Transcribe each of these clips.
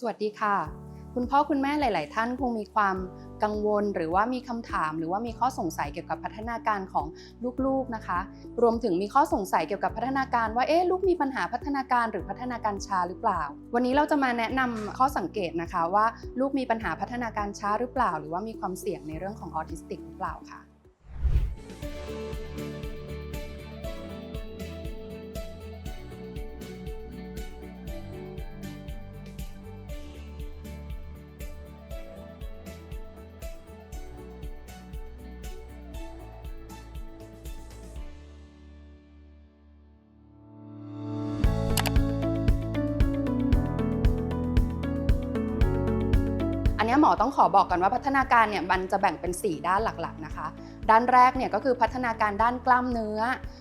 สวัสดีค่ะ คุณพ่อคุณแม่หลาย ๆ ท่านคงมีความกังวลหรือว่ามีคำถาม หรือว่ามีข้อสงสัยเกี่ยวกับพัฒนาการของลูก ๆ นะคะ รวมถึงมีข้อสงสัยเกี่ยวกับพัฒนาการว่าเอ๊ะลูกมีปัญหาพัฒนาการหรือพัฒนาการช้าหรือเปล่า วันนี้เราจะมาแนะนำข้อสังเกตนะคะว่าลูกมีปัญหาพัฒนาการช้าหรือเปล่า หรือว่ามีความเสี่ยงในเรื่องของออทิสติกหรือเปล่าค่ะ หมอต้องขอบอกกันว่าพัฒนาการเนี่ยมันจะแบ่งเป็น 4 ด้านหลักๆนะคะ ด้านแรกเนี่ยก็คือพัฒนาการด้านกล้ามเนื้อ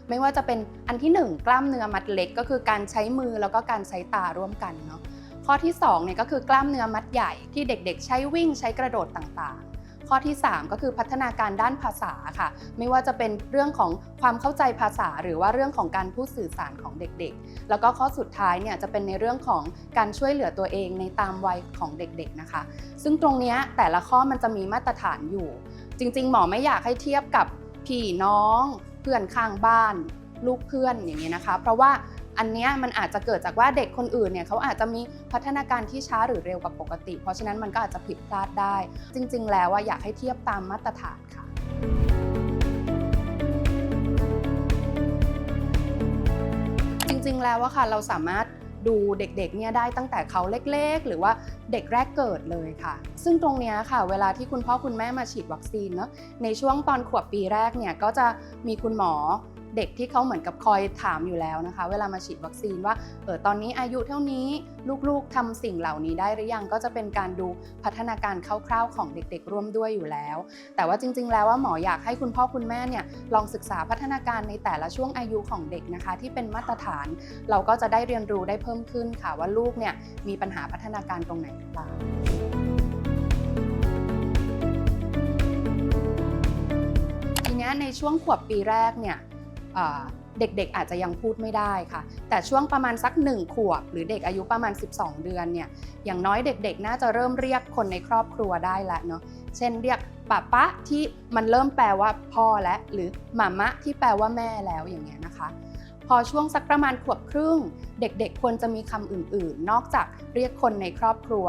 ไม่ว่าจะเป็นอันที่ 1 กล้ามเนื้อมัดเล็ก ก็คือการใช้มือแล้วก็การใช้ตาร่วมกันเนาะข้อที่2เนี่ยก็คือกล้ามเนื้อมัดใหญ่ที่เด็กๆ ใช้วิ่งใช้กระโดดต่างๆ ข้อที่ 3 ก็คือพัฒนาการด้านภาษาค่ะ ไม่ว่าจะเป็นเรื่องของความเข้าใจภาษา หรือว่าเรื่องของการพูดสื่อสารของเด็กๆ แล้วก็ข้อสุดท้ายเนี่ยจะเป็นในเรื่องของการช่วยเหลือตัวเองในตามวัยของเด็กๆนะคะ ซึ่งตรงนี้แต่ละข้อมันจะมีมาตรฐานอยู่ จริง ๆ หมอไม่อยากให้เทียบกับพี่น้อง เพื่อนข้างบ้าน ลูกเพื่อนอย่างนี้นะคะ เพราะว่า อันนี้มันอาจจะเกิดจากว่าเด็กคนอื่นเนี่ยเขาอาจจะมีพัฒนาการที่ช้าหรือเร็วกว่าปกติ เพราะฉะนั้นมันก็อาจจะผิดพลาดได้ จริง ๆ แล้วว่าอยากให้เทียบตามมาตรฐานค่ะจริง ๆ แล้วอะค่ะเราสามารถดูเด็กๆเนี่ยได้ตั้งแต่เขาเล็กๆ หรือว่าเด็กแรกเกิดเลยค่ะ ซึ่งตรงนี้ค่ะ เวลาที่คุณพ่อคุณแม่มาฉีดวัคซีนเนาะในช่วงตอนขวบปีแรกเนี่ยก็จะมีคุณหมอ เด็กที่เขาเหมือนกับคอยถามอยู่แล้วนะคะ เวลามาฉีดวัคซีนว่าเออตอนนี้อายุเท่านี้ลูกๆทำสิ่งเหล่านี้ได้หรือยังก็จะเป็นการดูพัฒนาการคร่าวๆของเด็กๆ ร่วมด้วยอยู่แล้ว แต่ว่าจริง ๆ แล้วว่าหมออยากให้คุณพ่อคุณแม่เนี่ยลองศึกษาพัฒนาการในแต่ละช่วงอายุของเด็กนะคะ ที่เป็นมาตรฐาน เราก็จะได้เรียนรู้ได้เพิ่มขึ้นค่ะว่าลูกเนี่ยมีปัญหาพัฒนาการตรงไหนหรือเปล่าทีเนี้ยในช่วงขวบปีแรกเนี่ย เด็กๆอาจจะยังพูดไม่ได้ค่ะ แต่ช่วงประมาณสัก 1 ขวบ หรือเด็กอายุประมาณ 12 เดือนเนี่ยอย่างน้อยเด็กๆ น่าจะเริ่มเรียกคนในครอบครัวได้แล้วเนาะเช่นเรียกป้าป๊าที่มันเริ่มแปลว่าพ่อและหรือหม่ามะที่แปลว่าแม่แล้วอย่างเงี้ยนะคะ พอช่วงสักประมาณขวบครึ่ง เด็กๆ ควรจะมีคำอื่นๆ นอกจากเรียกคนในครอบครัว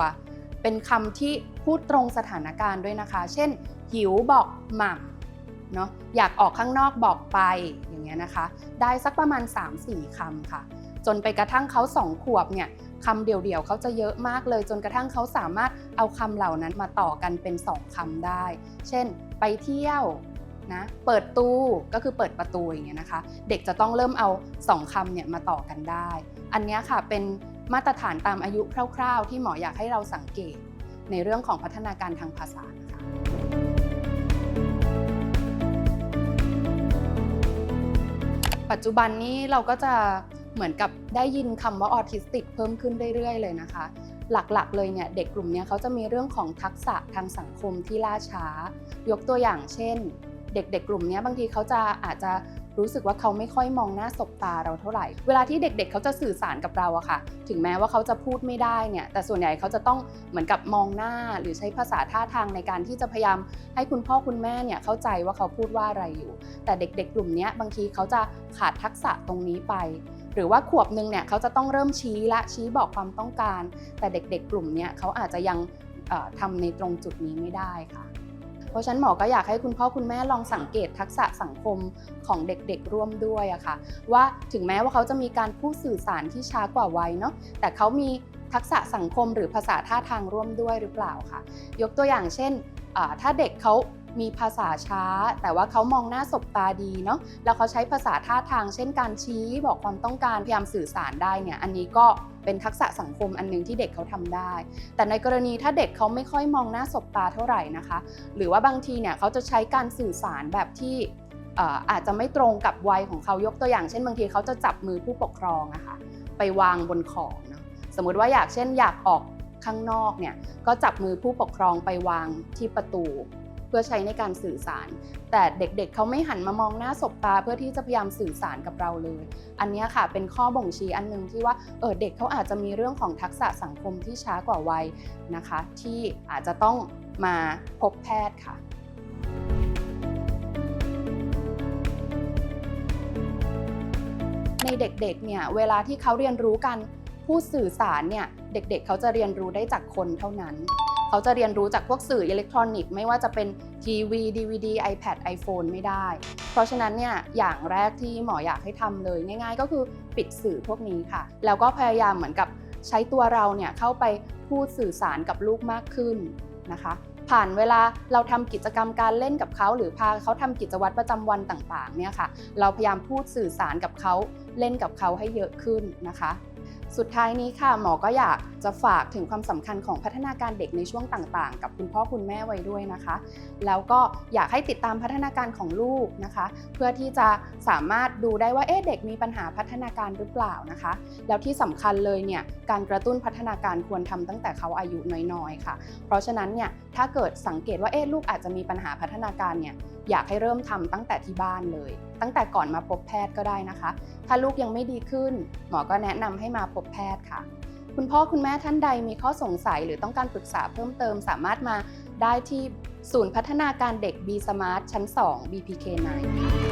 เป็นคำที่พูดตรงสถานการณ์ด้วยนะคะ เช่น หิวบอกหม่ำ เนาะอยากออกข้างนอกบอกไปอย่างเงี้ยนะคะ ได้สักประมาณ 3-4คำค่ะ จนไปกระทั่งเขา2ขวบเนี่ยคำเดี่ยวๆเขาจะเยอะมากเลย จนกระทั่งเขาสามารถเอาคำเหล่านั้นมาต่อกันเป็น 2คำได้ เช่น ไปเที่ยวนะเปิดตู้ก็คือเปิดประตูอย่างเงี้ยนะคะ เด็กจะต้องเริ่มเอา 2คำเนี่ยมาต่อกันได้ อันนี้ค่ะเป็นมาตรฐานตามอายุคร่าว ๆ ที่หมออยากให้เราสังเกตในเรื่องของพัฒนาการทางภาษา ปัจจุบันนี้เราก็จะเหมือนกับได้ยินคำว่าออทิสติกเพิ่มขึ้นเรื่อยๆ เลยนะคะ หลักๆ เลยเนี่ยเด็กกลุ่มนี้เขาจะมีเรื่องของทักษะทางสังคมที่ล่าช้า ยกตัวอย่างเช่น เด็กๆ กลุ่มนี้บางทีเขาจะอาจจะรู้สึกว่าเขาไม่ค่อยมองหน้าสบตาเราเท่าไหร่ เวลาที่เด็กๆ เขาจะสื่อสารกับเราอะค่ะ ถึงแม้ว่าเขาจะพูดไม่ได้เนี่ย แต่ส่วนใหญ่เขาจะต้องเหมือนกับมองหน้าหรือใช้ภาษาท่าทางในการที่จะพยายามให้คุณพ่อคุณแม่เนี่ยเข้าใจว่าเขาพูดว่าอะไรอยู่ แต่เด็กๆ กลุ่มนี้บางทีเขาจะขาดทักษะตรงนี้ไป หรือว่าขวบหนึ่งเนี่ยเขาจะต้องเริ่มชี้ละชี้บอกความต้องการ แต่เด็กๆ กลุ่มนี้เขาอาจจะยังเอ่อทำในตรงจุดนี้ไม่ได้ค่ะ ราะฉะนั้นหมอก็อยากให้คุณพ่อคุณแม่ลองสังเกตทักษะสังคมของเด็กๆร่วมด้วยอะค่ะ ว่าถึงแม้ว่าเขาจะมีการพูดสื่อสารที่ช้ากว่าวัยเนาะแต่เขามีทักษะสังคมหรือภาษาท่าทางร่วมด้วยหรือเปล่าค่ะ ยกตัวอย่างเช่นถ้าเด็กเขา มีภาษาช้า แต่ว่าเขามองหน้าสบตาดีเนาะแล้วเขาใช้ภาษาท่าทางเช่นการชี้บอกความต้องการพยายามสื่อสารได้เนี่ยอันนี้ก็เป็นทักษะสังคมอันหนึงที่เด็กเขาทำได้ แต่ในกรณีถ้าเด็กเขาไม่ค่อยมองหน้าสบตาเท่าไหร่นะคะ หรือว่าบางทีเนี่ยเขาจะใช้การสื่อสารแบบที่อาจจะไม่ตรงกับวัยของเขายกตัวอย่าง เช่นบางทีเขาจะจับมือผู้ปกครองอะคะไปวางบนของเนาะสมมุติว่าอยากเช่นอยากออกข้างนอกเนี่ยก็จับมือผู้ปกครองไปวางที่ประตู เพื่อใช้ในการสื่อสาร แต่เด็กๆเขาไม่หันมามองหน้าสบตา เพื่อที่จะพยายามสื่อสารกับเราเลย อันนี้ค่ะเป็นข้อบ่งชี้อันหนึงที่ว่าเออเด็กเขาอาจจะมีเรื่องของทักษะสังคมที่ช้ากว่าวัยนะคะ ที่อาจจะต้องมาพบแพทย์ค่ะในเด็กๆ เนี่ย เวลาที่เขาเรียนรู้การ พูดสื่อสารเนี่ยเด็กๆเขาจะเรียนรู้ได้จากคนเท่านั้น เขาจะเรียนรู้จากพวกสื่ออิเล็กทรอนิกส์ไม่ว่าจะเป็นทีวี DVD iPad iPhone ไม่ได้ เพราะฉะนั้นเนี่ยอย่างแรกที่หมออยากให้ทำเลยง่าย ๆ ก็คือปิดสื่อพวกนี้ค่ะ แล้วก็พยายามเหมือนกับใช้ตัวเราเนี่ยเข้าไปพูดสื่อสารกับลูกมากขึ้นนะคะผ่านเวลาเราทำกิจกรรมการเล่นกับเขาหรือพาเขาทำกิจวัตรประจำวันต่างๆเนี่ยค่ะ เราพยายามพูดสื่อสารกับเขาเล่นกับเขาให้เยอะขึ้นนะคะ สุดท้ายนี้ค่ะหมอก็อยาก จะฝากถึงความสำคัญของพัฒนาการเด็กในช่วงต่างๆ กับคุณพ่อคุณแม่ไว้ด้วยนะคะ แล้วก็อยากให้ติดตามพัฒนาการของลูกนะคะ เพื่อที่จะสามารถดูได้ว่าเอ๊ะเด็กมีปัญหาพัฒนาการหรือเปล่านะคะ แล้วที่สำคัญเลยเนี่ยการกระตุ้นพัฒนาการควรทำตั้งแต่เขาอายุน้อยๆค่ะ เพราะฉะนั้นเนี่ยถ้าเกิดสังเกตว่าเอ๊ะลูกอาจจะมีปัญหาพัฒนาการเนี่ยอยากให้เริ่มทำตั้งแต่ที่บ้านเลย ตั้งแต่ก่อนมาพบแพทย์ก็ได้นะคะ ถ้าลูกยังไม่ดีขึ้น หมอก็แนะนำให้มาพบแพทย์ค่ะ คุณพ่อคุณแม่ท่านใดมีข้อสงสัยหรือต้องการปรึกษาเพิ่มเติมสามารถมาได้ที่ศูนย์พัฒนาการเด็ก B Smart ชั้น 2 BPK 9